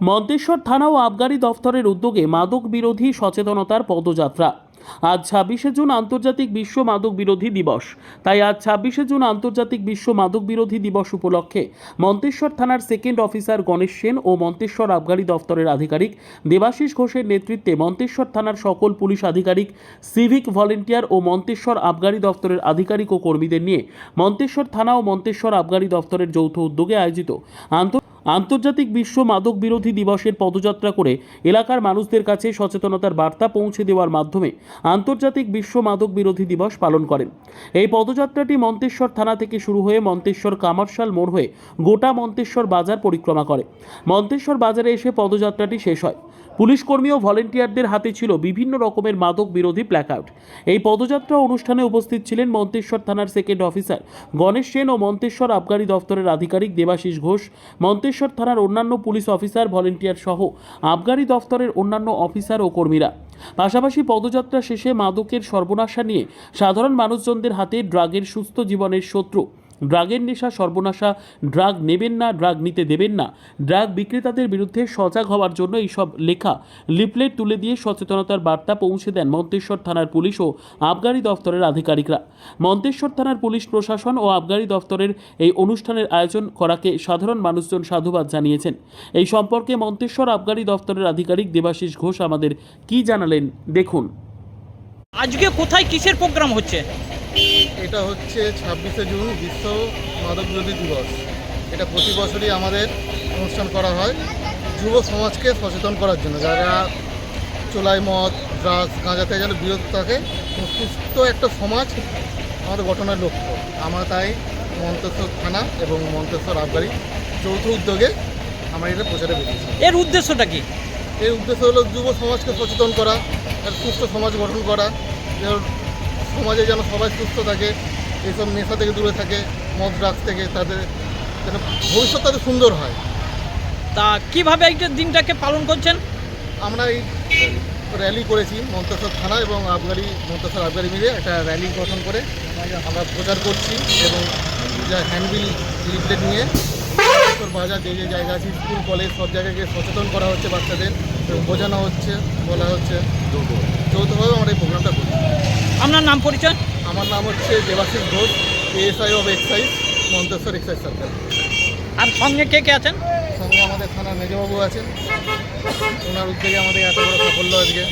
মন্তেশ্বর থানা ও আবগারি দফতরের উদ্যোগে মাদক বিরোধী সচেতনতার পদযাত্রা। আজ ছাব্বিশে জুন আন্তর্জাতিক বিশ্ব মাদক বিরোধী দিবস। তাই আজ ছাব্বিশে জুন আন্তর্জাতিক বিশ্ব মাদক বিরোধী দিবস উপলক্ষে মন্তেশ্বর থানার সেকেন্ড অফিসার গণেশ সেন ও মন্তেশ্বর আবগারি দফতরের আধিকারিক দেবাশিস ঘোষের নেতৃত্বে মন্তেশ্বর থানার সকল পুলিশ আধিকারিক, সিভিক ভলেন্টিয়ার ও মন্তেশ্বর আবগারি দফতরের আধিকারিক ও কর্মীদের নিয়ে মন্তেশ্বর থানা ও মন্তেশ্বর আবগারি দফতরের যৌথ উদ্যোগে আয়োজিত আন্তঃ আন্তর্জাতিক বিশ্ব মাদক বিরোধী দিবসের পদযাত্রা করে এলাকার মানুষদের কাছে সচেতনতার বার্তা পৌঁছে দেওয়ার মাধ্যমে আন্তর্জাতিক বিশ্ব মাদক বিরোধী দিবস পালন করেন। এই পদযাত্রাটি মন্তেশ্বর থানা থেকে শুরু হয়ে মন্তেশ্বর কামারশাল মোড় হয়ে গোটা মন্তেশ্বর বাজার পরিক্রমা করে। মন্তেশ্বর বাজারে এসে পদযাত্রাটি শেষ হয়। পুলিশ কর্মী ও ভলেন্টিয়ারদের হাতে ছিল বিভিন্ন রকমের মাদক বিরোধী প্ল্যাকার্ড। এই পদযাত্রা অনুষ্ঠানে উপস্থিত ছিলেন মন্তেশ্বর থানার সেকেন্ড অফিসার গণেশ সেন ও মন্তেশ্বর আবগারি দফতরের আধিকারিক দেবাশিস ঘোষ, মন্তেশ্বর থানার অন্যান্য পুলিশ অফিসার, ভলেন্টিয়ার সহ আবগারি দফতরের অন্যান্য অফিসার ও কর্মীরা। পাশাপাশি পদযাত্রা শেষে মাদকের সর্বনাশা নিয়ে সাধারণ মানুষজনদের হাতে ড্রাগের সুস্থ জীবনের শত্রু। ড্রাগের নেশা, সর্বনাশা, ড্রাগ নেবেন না, ড্রাগ নিতে দেবেন না। ড্রাগ বিক্রেতাদের বিরুদ্ধে সজাগ হওয়ার জন্য এইসব লেখা লিফলেট তুলে দিয়ে সচেতনতার বার্তা পৌঁছে দেন মন্তেশ্বর থানার পুলিশ ও আবগারি দফতরের আধিকারিকরা। মন্তেশ্বর থানার পুলিশ প্রশাসন ও আবগারি দফতরের এই অনুষ্ঠানের আয়োজন করাকে সাধারণ মানুষজন সাধুবাদ জানিয়েছেন। এই সম্পর্কে মন্তেশ্বর আবগারি দফতরের আধিকারিক দেবাশিস ঘোষ আমাদের কি জানালেন, দেখুন। আজকে কোথায় কিসের প্রোগ্রাম হচ্ছে? এটা হচ্ছে ছাব্বিশে জুন বিশ্ব মাদক বিরোধী দিবস। এটা প্রতি বছরই আমাদের অনুষ্ঠান করা হয় যুব সমাজকে সচেতন করার জন্য। যারা চোলাই মদ ড্রাগস গাঁজাতে যেন বিরত থাকে সুস্থ একটা সমাজ আমাদের গঠনের লক্ষ্য। আমরা তাই মন্তেশ্বর থানা এবং মন্তেশ্বর আবগারি যৌথ উদ্যোগে আমরা এটা প্রচারে বেরিয়েছি। এর উদ্দেশ্যটা কি? এর উদ্দেশ্য হলো যুব সমাজকে সচেতন করা একটা সুস্থ সমাজ গঠন করা। সমাজে যেন সবাই সুস্থ থাকে এইসব নেশা থেকে দূরে থাকে মদ ড্রাগস থেকে তাদের যেন ভবিষ্যৎ তাদের সুন্দর হয়। তা কীভাবে এই দিনটাকে পালন করছেন? আমরা এই র্যালি করেছি মন্তেশ্বর থানা এবং আবগারি মন্তেশ্বর আবগারি মিলে একটা র্যালি গঠন করে আমরা প্রচার করছি এবং যা হ্যান্ডবিল লিফলেট নিয়ে বাজার যে যে জায়গা আছে স্কুল কলেজ সব জায়গায় গিয়ে সচেতন করা হচ্ছে বাচ্চাদের এবং বোঝানো হচ্ছে বলা হচ্ছে। যৌথভাবে আমরা এই প্রোগ্রামটা আপনার নাম পরিচয়? আমার নাম হচ্ছে Debashis Ghosh ASI of excise Manteswar excise circle আর সঙ্গে কে কে আছেন? সঙ্গে আমাদের থানার মেজবাবু আছেন। ওনার উদ্যোগে আমাদের এত বড় সাফল্য আজকে।